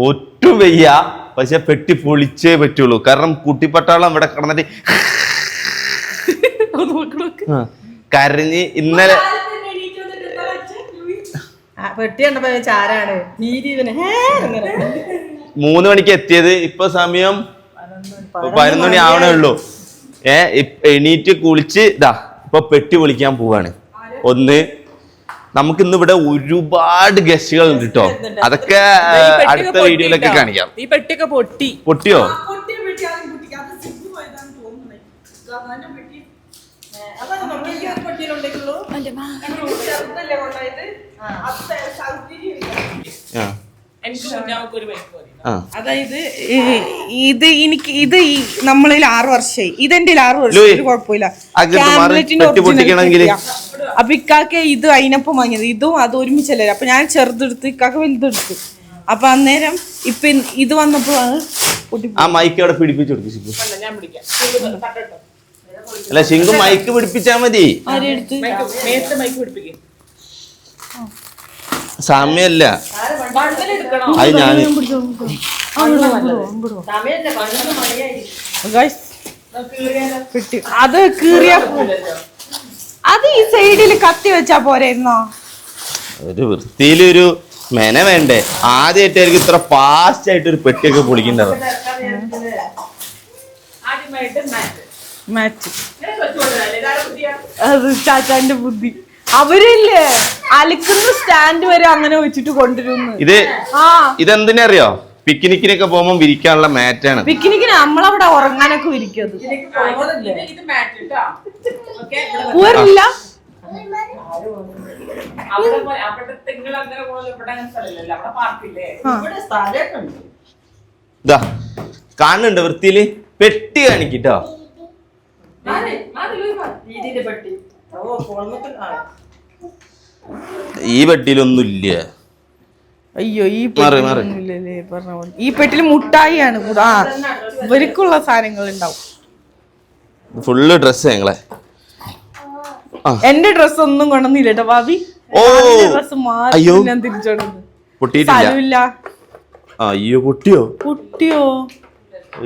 ഒട്ടും വയ്യ പക്ഷെ പെട്ടി പൊളിച്ചേ പറ്റുള്ളൂ. കാരണം കുട്ടിപ്പട്ടാളം ഇവിടെ കിടന്നിട്ട് കരഞ്ഞ് ഇന്നലെ. മൂന്ന് മണിക്ക് എത്തിയത്. ഇപ്പൊ സമയം പതിനൊന്ന് മണി ആവണേ ഉള്ളൂ ഏ ഇപ്പ- എണീറ്റ് കുളിച്ച് ഇതാ ഇപ്പൊ പെട്ടി പൊളിക്കാൻ പോവാണ്. ഒന്ന് നമുക്ക് ഇന്ന് ഇവിടെ ഒരുപാട് ഗസ്റ്റുകൾ ഉണ്ട്. കേട്ടോ അതൊക്കെ അടുത്ത വീഡിയോയിലൊക്കെ കാണിക്കാം. ഈ പെട്ടിയൊക്കെ പൊട്ടി. പൊട്ടിയോ? ആ അതായത് ഇത് എനിക്ക് ഇത് ഈ നമ്മളിൽ ആറു വർഷമായി. ഇതെന്റെ ആറു വർഷം. ഒരു കുഴപ്പമില്ല. അപ്പൊ ഇക്കാക്ക് ഇത് അതിനൊപ്പം വാങ്ങിയത്. ഇതും അത് ഒരുമിച്ചല്ലേ? അപ്പൊ ഞാൻ ചെറുതെടുത്ത് ഇക്കാക്ക് വലുതെടുത്തു. അപ്പൊ അന്നേരം ഇപ്പൊ ഇത് വന്നപ്പോഴാണ് ആ മൈക്ക് അവിടെ പിടിപ്പിച്ചു കൊടുക്കും ശിങ്കു അല്ല, ശിങ്കു മൈക്ക് പിടിപ്പിച്ചാ മതി. സമയല്ല. അത് ഞാൻ അത് കീറിയ അത് ഈ സൈഡിൽ കത്തി വെച്ചാ പോരായിരുന്നോ ഒരു വൃത്തിയിലൊരു മെന വേണ്ടേ? ആദ്യമായിട്ടായിരിക്കും ഇത്ര ഫാസ്റ്റ് ആയിട്ട് ഒരു പെട്ടിയൊക്കെ പൊളിക്കണ്ടാവും ബുദ്ധിയാ? അത് ചാച്ചാന്റെ ബുദ്ധി. അവരില്ലേ? അലക്കുന്ന സ്റ്റാൻഡ് വരെ അങ്ങനെ വെച്ചിട്ട് കൊണ്ടുവരുന്നു. ഇത് ആ. ഇതെന്തിനറിയോ പിക്നിക്കിനൊക്കെ പോകുമ്പോൾ വിരിക്കാനുള്ള മാറ്റാണ്. പിക്നിക്കിന് നമ്മളവിടെ ഉറങ്ങാനൊക്കെ ഇരിക്കും പോരില്ല. ഇതാ കാണുന്നുണ്ട് വൃത്തിയിൽ. പെട്ടി കാണിക്കട്ടോ. ഈ പെട്ടിയിലൊന്നും ഇല്ല അയ്യോ ഈ പറഞ്ഞ പോലെ. ഈ പെട്ടിൽ മുട്ടായിയാണ്. ആ ഇവർക്കുള്ള സാധനങ്ങൾ ഉണ്ടാവും ഫുള്ള് ഡ്രസ് ഞങ്ങളെ. എന്റെ ഡ്രസ് ഒന്നും കൊണ്ടുവന്നില്ല കേട്ടോ ഭാവി. ഡ്രസ്. മാറി ഞാൻ അയ്യോ പൊട്ടിയോ? കുട്ടിയോ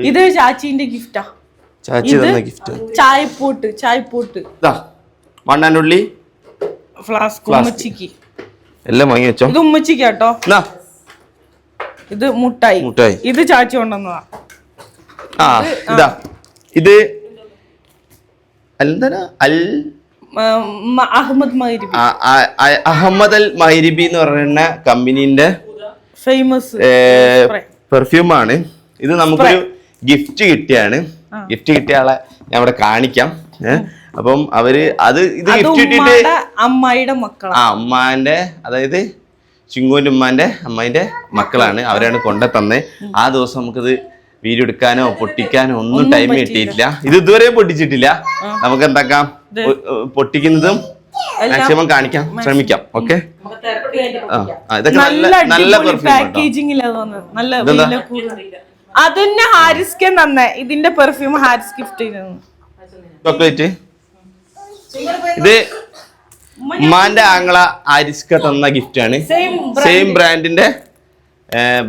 ഇത് ചാച്ചിന്റെ ഗിഫ്റ്റാ ചാച്ചി തന്ന ഗിഫ്റ്റ് ചായപ്പൂട്ട് ചായപ്പൂട്ട്. വണ്ണാനുള്ളി ഫ്ലാസ്ക്. ഉമ്മച്ചിക്ക്. എല്ലാം വാങ്ങി വെച്ചോ. ഇത് ഉമ്മച്ചിക്ക് കേട്ടോ ഇത് മുട്ടായി. മുട്ടായി. ഇത് ചാച്ചി കൊണ്ടുവന്നതാ. ആ ഇതാ ഇത്. അൽദന അൽ അഹമ്മദ് അഹമ്മദ് അൽ മൈരിബി എന്ന് പറയുന്ന കമ്പനീന്റെ ഫേമസ് പെർഫ്യൂം ആണ്. ഇത് നമുക്കൊരു ഗിഫ്റ്റ് കിട്ടിയാണ്. ഗിഫ്റ്റ് കിട്ടിയ ആളെ ഞാൻ ഇവിടെ കാണിക്കാം. ഏ? അപ്പം അവർ അത് ഇത് ഗിഫ്റ്റ് കിട്ടിയിട്ട് അമ്മായിയുടെ മക്കളാ. ആ അമ്മാന്റെ അതായത് ചിങ്കുവിന്റെ ഉമ്മാന്റെ അമ്മായിന്റെ മക്കളാണ്. അവരാണ് കൊണ്ട തന്നെ. ആ ദിവസം നമുക്കിത് വീഡിയോ എടുക്കാനോ പൊട്ടിക്കാനോ ഒന്നും ടൈം കിട്ടിയിട്ടില്ല. ഇത് ഇതുവരെ പൊട്ടിച്ചിട്ടില്ല. നമുക്ക് എന്താക്കാം? പൊട്ടിക്കുന്നതും മാക്സിമം കാണിക്കാം. ശ്രമിക്കാം. ഓക്കെ ഇതൊക്കെ നല്ല നല്ല പെർഫ്യൂം അതന്നെ ഹാരിസ്ക്ക് തന്നെ. ഇതിന്റെ പെർഫ്യൂം ഹാരിസ് ഗിഫ്റ്റ് ചെയ്തു ചോക്ലേറ്റ് ഇത് ഉമ്മാന്റെ ആങ്ങള ആരിസ്ക തന്ന ഗിഫ്റ്റ് ആണ് സെയിം ബ്രാൻഡിന്റെ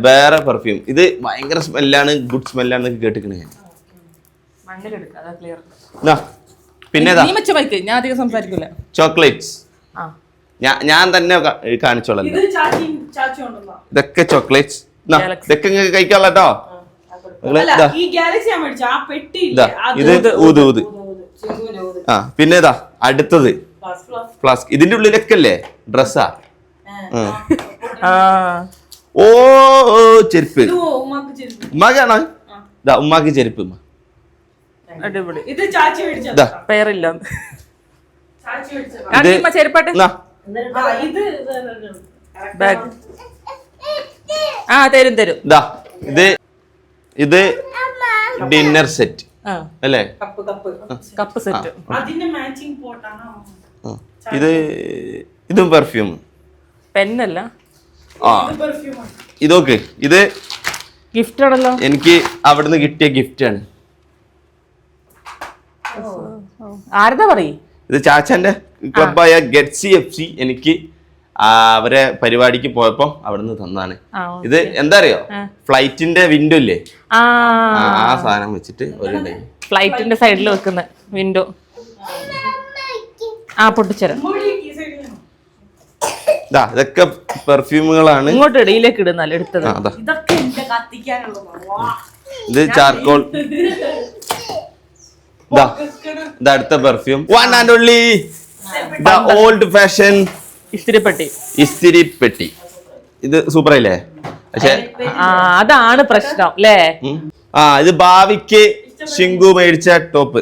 വേറെ പെർഫ്യൂം ഇത് ഭയങ്കര സ്മെല്ലാണ് ഗുഡ് സ്മെല്ലാണ് കേട്ടിക്കണേ ഞാൻ. പിന്നെ ചോക്ലേറ്റ്സ് ഞാൻ തന്നെ കാണിച്ചോളാം. ഇതൊക്കെ ചോക്ലേറ്റ്സ്. ഇതൊക്കെ കഴിക്കാനുള്ള കേട്ടോ ഇത് ഊത് ഊത്. ആ പിന്നെ ഇതാ അടുത്തത്. ഫ്ലാസ്ക് ഇതിന്റെ ഉള്ളിലൊക്കെ അല്ലേ ഡ്രസ്സാ ഓ ചെരുപ്പ്. ഉമ്മാക്കാണ്? ഇതാ ഉമ്മാക്ക് ചെരുപ്പ്. അടിപൊളി. ഇത് ചാച്ചി ഇതാ പേരില്ല. ചാച്ചി മേടിച്ച കാണിക്കുമ്പോ ചെരുപ്പാട്ട്? എന്നാ ആ, ഇത് ബാഗ് ആ തരും തരും. ഇതാ ഇത് ഇത് ഡിന്നർ സെറ്റ് അല്ലേ? Cup cup. Cup set. ഇത് ഇതും പെർഫ്യൂം പെന്നല്ല. ആ. പെർഫ്യൂമാണ് ഇതൊക്കെ. ഇത് ഗിഫ്റ്റ് ആണല്ലോ. എനിക്ക് അവിടുന്ന് കിട്ടിയ ഗിഫ്റ്റ് ആണ്. ആരതാ പറയും? ഇത് ചാച്ചന്റെ ക്ലബായ ഗെറ്റ്സി എഫ് സി എനിക്ക് അവരെ പരിപാടിക്ക് പോയപ്പോ അവിടുന്ന് തന്നാണ്. ഇത് എന്താ അറിയോ? ഫ്ലൈറ്റിന്റെ വിൻഡോ ഇല്ലേ? ആ. സാധനം വെച്ചിട്ട് ഒരു ഫ്ലൈറ്റിന്റെ സൈഡിൽ വെക്കുന്ന വിൻഡോ. ആ പൊട്ടിച്ചേരാം. ഇതാ ഇതൊക്കെ പെർഫ്യൂമുകളാണ്. ഇങ്ങോട്ട് ഇടയിലേക്ക് ഇടുന്നല്ലോ എടുത്തത്. ഇതൊക്കെ. ഇത് ചാർക്കോൾ. അടുത്ത perfume. One and only the old fashion ഇസ്തിരിപ്പെട്ടി. ഇസ്തിരിപ്പെട്ടി. ഇത് സൂപ്പർ അല്ലേ പക്ഷെ അതാണ് പ്രശ്നം അല്ലേ ആ ഇത് ഭാവിക്ക് ശിങ്കു മേടിച്ച ടോപ്പ്.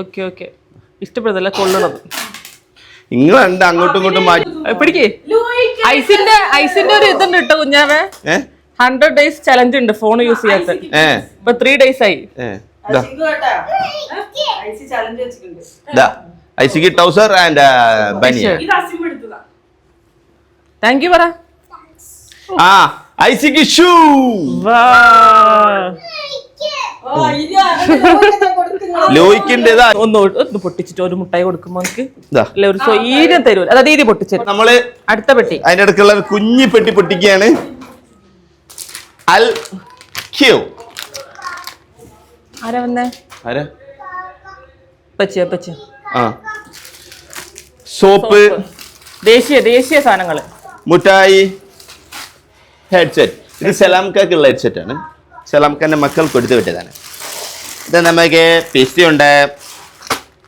Okay okay. ഇഷ്ടപ്പെടുന്നല്ല കൊള്ളണത് നിങ്ങളുണ്ട് അങ്ങോട്ടും ഇങ്ങോട്ടും മാറ്റി പിടിക്ക്. ഐസിന്റെ ഐസിന്റെ ഒരു ഇതുണ്ട് കേട്ടോ കുഞ്ഞാവേ. ഹൺഡ്രഡ് ഡേയ്സ് ചലഞ്ച് ഉണ്ട് ഫോൺ യൂസ് ചെയ്യാത്ത ഇപ്പൊ ത്രീ ഡേയ്സ് ആയി. സിംഗു കേട്ടാ ഐസി ചലഞ്ച് വെച്ചിട്ടുണ്ട്. ഇതാ ഐസിക്ക് ടൗസർ ആൻഡ് ബനിയ ഇത് അസിം എടുത്തതാ താങ്ക് യു പറ ആ ഐസിക്ക് ഷൂ ഇതാ ഒന്ന് ഒന്ന് പൊട്ടിച്ചിട്ട് ഒരു മുട്ടായി കൊടുക്കുമ്പോ നമുക്ക് ഇതാ. അല്ല ഒരു സ്വൈര്യം തരൂല അതായത് രീതി പൊട്ടിച്ചേരും നമ്മൾ അടുത്ത പെട്ടി. അതിന്റെ അടുക്കുള്ള കുഞ്ഞി പെട്ടി പൊട്ടിക്കുകയാണ്. അൽ ക്യൂ. ആരാ വന്നേ? ആരാ? പച്ച പച്ച ആ. സോപ്പ്. ദേശീയ ദേശീയ സാധനങ്ങൾ. മുട്ടായി ഹെഡ്സെറ്റ് ഇത് സലാംക്കുള്ള ഹെഡ്സെറ്റ് ആണ്. സലാംഖാന്റെ മക്കൾ കൊടുത്തു വിട്ടതാണ്. ഇത് നമുക്ക് പിസ്തി ഉണ്ട്.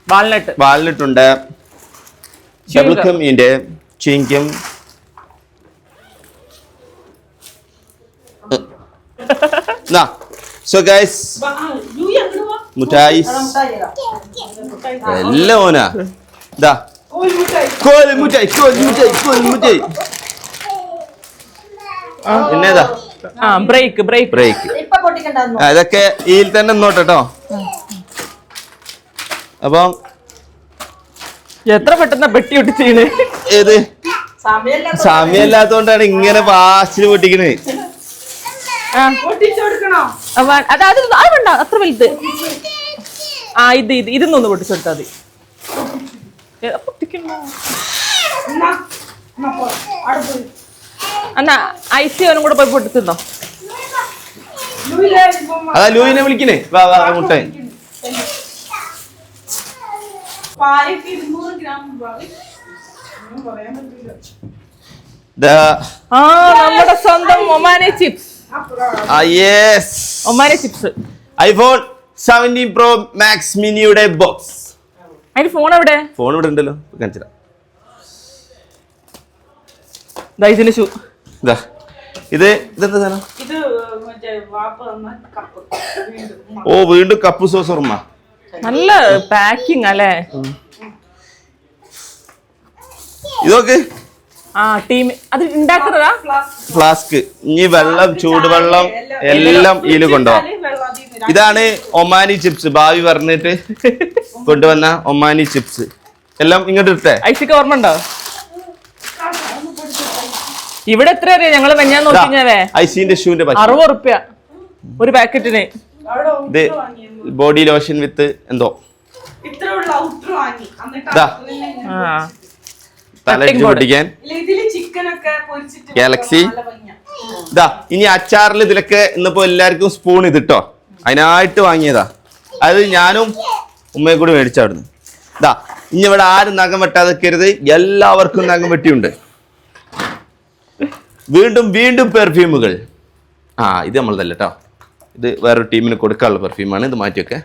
വാൾനട്ട്. വാൽനട്ട് ഉണ്ട് ഡബിൾ കമ്മിന്റെ ചിങ്കം സോ ഗൈസ് മുട്ടായി. എല്ലാം ഓനാ. ദാ. മുട്ടായി. കോലി മുട്ടായി കോലി മുട്ടായി കോലി മുട്ടായി. പിന്നേതാ? ആ ബ്രേക്ക് ബ്രേക്ക് ബ്രേക്ക് ഇതൊക്കെ ഇതിൽ തന്നെ നോട്ടോ അപ്പം എത്ര പെട്ടെന്ന് പെട്ടി ഒട്ടിച്ചീണ്? ഏത്? സമയമില്ല സമയമില്ലാത്തോണ്ടാണ് ഇങ്ങനെ വാശിന് പൊട്ടിക്കണേ. അത് അത് വേണ്ട അത്ര വലുത്. ആ ഇത് ഇത് ഇതൊന്നൊന്ന് പൊട്ടിച്ചെടുത്താൽ മതി. പൊട്ടിക്കണ്ട. പൊട്ടിക്കണോ എന്നാ എന്നാ ഐസി അവനും കൂടെ പോയി പൊട്ടിത്തിന്നോ അതാ ലൂയിനെ വിളിക്കണേ വാ വാ ദാ. ആ നമ്മുടെ സ്വന്തം ഒമാനെ chips. ഒമാനെ chips. IPhone seventeen pro max മിനിയുടെ ബോക്സ്. അതിന് ഫോൺ എവിടെ? ഫോൺ ഇവിടെ ഉണ്ടല്ലോ. കാണിച്ചു ദാ ഇതിന് ഷൂ ഇതാ ഇത് ഇതെന്താ സാധനം? ഇത് മറ്റേ കപ്പ്. ഓ വീണ്ടും കപ്പ് സോസ് ഉറമ്മ. നല്ല പാക്കിംഗ് അല്ലേ? ഇതൊക്കെ ആ ടീം. അത് ഉണ്ടാക്കുന്നതാ? ഫ്ലാസ്ക്. ഇനി വെള്ളം ചൂടുവെള്ളം എല്ലാം ഇതിൽ കൊണ്ടുപോകാം ഇതാണ് ഒമാനി ചിപ്സ്. ഭാവി പറഞ്ഞിട്ട് കൊണ്ടുവന്ന ഒമാനി ചിപ്സ്. എല്ലാം ഇങ്ങോട്ട് ഇട്ടേ. ഐസിക്ക് ഓർമ്മ ഉണ്ടോ? ഇവിടെ എത്ര അറിയാം? ഞങ്ങൾ വെഞ്ഞാൻ നോക്കിഞ്ഞാവേ. ഐസിന്റെ ഷൂന്റെ അറുപത് റുപ്യ ഒരു പാക്കറ്റിന്. ഇത് ബോഡി ലോഷൻ വിത്ത് എന്തോ. തലയിട്ട്. പൊട്ടിക്കാൻ. Galaxy. ഇതാ ഇനി അച്ചാറിൽ ഇതിലൊക്കെ ഇന്നിപ്പോ എല്ലാവർക്കും സ്പൂൺ ഇതിട്ടോ. അതിനായിട്ട് വാങ്ങിയതാ. അത് ഞാനും ഉമ്മയും കൂടി മേടിച്ചായിരുന്നു ഇതാ ഇനി ഇവിടെ ആരും നഖം വെട്ടാതെ കരുത് എല്ലാവർക്കും നഖം വെട്ടിയുണ്ട്. വീണ്ടും വീണ്ടും പെർഫ്യൂമുകൾ ആ ഇത് നമ്മളതല്ല കേട്ടോ ഇത് വേറൊരു ടീമിന് കൊടുക്കാനുള്ള പെർഫ്യൂമാണ് ഇത് മാറ്റിയൊക്കെ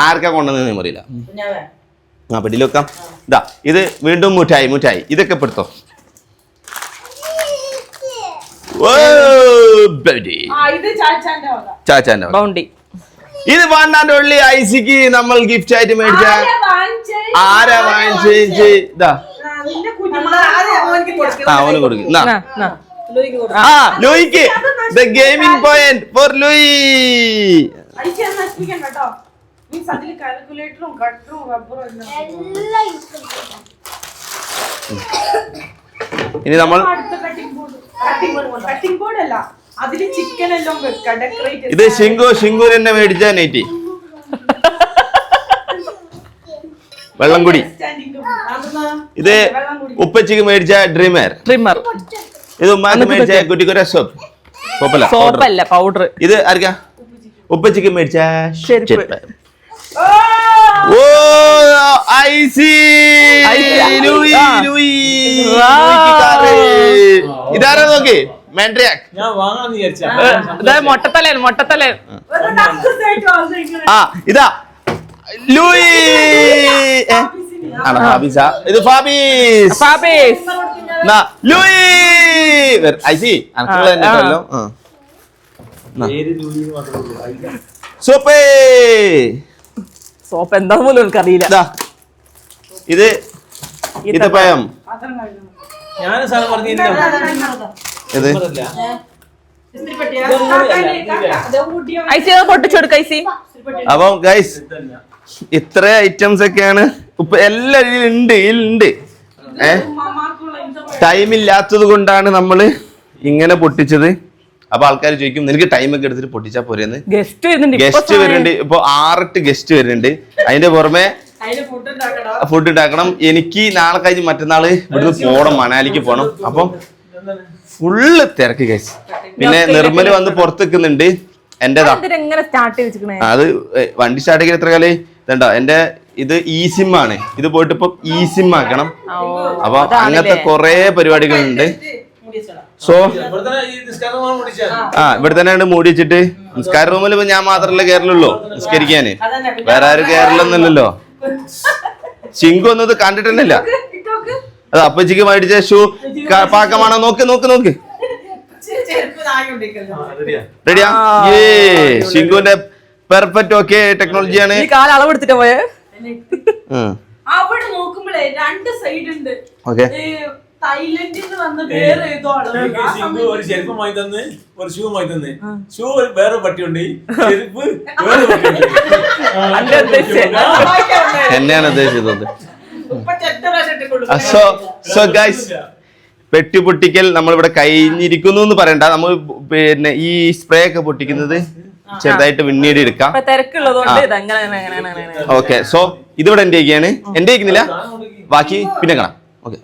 ആർക്കാ കൊണ്ടുവന്നതെന്ന് അറിയില്ല ആ പെട്ടിയിൽ വെക്കാം. ഇതാ ഇത് വീണ്ടും മുട്ടായി മുട്ടായി ഇതൊക്കെ പെടുത്തോ. ചാച്ചാന്റെ. ബൗണ്ടി. ഇത് വണ്ണാണ്ട് ഉള്ളി ഐസിക്ക് നമ്മൾ ഗിഫ്റ്റ് ആയിട്ട് മേടിച്ച ആരാ വാങ്ങിച്ച് ഇതാ. ആ, ഓന് കൊടുക്കും. ആ ലൂയിക്ക് the gaming point for Louie കാൽക്കുലേറ്ററും കട്ടറും റബ്ബറും എല്ലാം ഇനി നമ്മൾ അടുത്ത കട്ടിംഗ് ബോർഡ് കട്ടിംഗ് മേടിച്ചാ കട്ടിംഗ് ബോർഡ് അല്ല അതിൽ ചിക്കൻ എല്ലാം വെക്കാം ഡെക്കറേറ്റ് ഇത് ഷിങ്കു ഷിങ്കു തന്നെ മേടിച്ച നെറ്റി വെള്ളം കുടി ഇത് ഉപ്പച്ചിക്ക് മേടിച്ച ഡ്രീമർ. ട്രിമ്മർ ഇത് ഉമ്മാക്ക് മേടിച്ച കുട്ടിക്കൊരു സോപ്പ്. സോപ്പല്ല powder. സോപ്പല്ല പൗഡർ. ഇത് ആർക്കാ? ഉപ്പച്ചിക്ക് മേടിച്ച ചെരുപ്പ്. ചെരുപ്പ്. ഓ! ഐസി. ഐസി. ലൂയി ആ. ലൂയി. വാ. ലൂയിക്ക് കാറ്. ഇതാരാ നോക്കി? മാൻഡ്രിയാക് ഞാൻ വാങ്ങാന്ന് വിചാരിച്ചാ. ആ ഇതാ. ലൂയി? ആണോ ഫാബീസ ഇത് ഫാബീസ് ഫാബേസ് ലൂയി ഐസി അനക്കുള്ള തന്നെ അതില്ല. സോപ്പേ സോപ്പ് എന്താ പോലും എനിക്കറിയില്ല ഇതാ ഇത് ഈത്തപ്പഴം ഞാൻ സാധനം പറഞ്ഞില്ല ഇത് ഐസി അത് പൊട്ടിച്ചെടുക്ക ഐസി അപ്പം ഗൈസ് ഇത്ര ഐറ്റംസ് ഒക്കെയാണ്. ഇപ്പൊ എല്ലാം ഉണ്ട് ഇതിലുണ്ട് ഏ? ടൈം ഇല്ലാത്തത് കൊണ്ടാണ് നമ്മൾ ഇങ്ങനെ പൊട്ടിച്ചത്. അപ്പൊ ആൾക്കാർ ചോദിക്കും നിനക്ക് ടൈം ഒക്കെ എടുത്തിട്ട് പൊട്ടിച്ചാ പോരെന്ന്? ഗസ്റ്റ് വരുന്നുണ്ട്. ഇപ്പൊ ഗസ്റ്റ് വരുന്നുണ്ട്. ഇപ്പൊ ആറെട്ട് ഗസ്റ്റ് വരുന്നുണ്ട്. അതിന്റെ പുറമെ ഫുഡ് ഉണ്ടാക്കണോ. എനിക്ക് നാളെ കഴിഞ്ഞ് മറ്റന്നാൾ ഇവിടുന്ന് പോണം മണാലിക്ക് പോകണം അപ്പം ഫുള്ള് തിരക്ക് കേസ് പിന്നെ നിർമ്മൽ വന്ന് പുറത്ത് നിൽക്കുന്നുണ്ട്. എന്റേതാ? എങ്ങനെ സ്റ്റാർട്ട് ചെയ്ത് അത് വണ്ടി സ്റ്റാർട്ട് ചെയ്യാൻ എത്ര കാലേ? ഇതുണ്ടോ എന്റെ ഇത് ഇ സിം ആണ്. ഇത് പോയിട്ട് ഇപ്പൊ ഇ സിം ആക്കണം അപ്പൊ അങ്ങനത്തെ കൊറേ പരിപാടികളുണ്ട്. സോ ആ ഇവിടെ തന്നെയാണ് മൂടി വെച്ചിട്ട് നിസ്കാര റൂമിൽ ഇപ്പൊ ഞാൻ മാത്രല്ല കേരളുള്ളൂ നിസ്കരിക്കാന് വേറെ ആരും കേരളൊന്നുമില്ലല്ലോ ചിങ്കു ഒന്നും ഇത് കണ്ടിട്ടുണ്ടല്ല അത് അപ്പച്ചിക്ക് മേടിച്ച ഷൂ പാക്കമാണോ നോക്ക് നോക്ക് നോക്ക്. റെഡിയാ. ഏ ഷിങ്കുവിന്റെ പെർഫെക്റ്റ് ഓക്കെ ടെക്നോളജിയാണ് ഈ കാല അളവെടുത്തിട്ട് പോയെ? അവിടെ നോക്കുമ്പോഴേ രണ്ട് സൈഡ് ഉണ്ട് ഓക്കെ ഈ തായ്ലൻഡിൽ നിന്ന് വന്ന വേറെ ഏതോ ആൾ എനിക്ക് സിംഗു ഒരു ചെരുപ്പ് വാങ്ങി തന്ന് ഒരു ഷൂ വാങ്ങി തന്ന്. ഷൂ ഒരു വേറെ പട്ടിയുണ്ട്. ചെരുപ്പ് വേറെ പട്ടിയുണ്ട്. അന്റെ ഉദ്ദേശിച്ചത്. എന്നെയാണ് ഉദ്ദേശിച്ചത്. സോ സോ ഗൈസ് പെട്ടി പൊട്ടിക്കൽ നമ്മളിവിടെ കഴിഞ്ഞിരിക്കുന്നു എന്ന് പറയണ്ട. നമ്മൾ പിന്നെ ഈ സ്പ്രേ ഒക്കെ പൊട്ടിക്കുന്നത് ചെറുതായിട്ട് പിന്നീട് എടുക്കാം. ഓക്കെ സോ ഇതിവിടെ എന്റെ ചെയ്യാണ് എന്റെ ഇരിക്കുന്നില്ല ബാക്കി പിന്നെ കാണാം. ഓക്കെ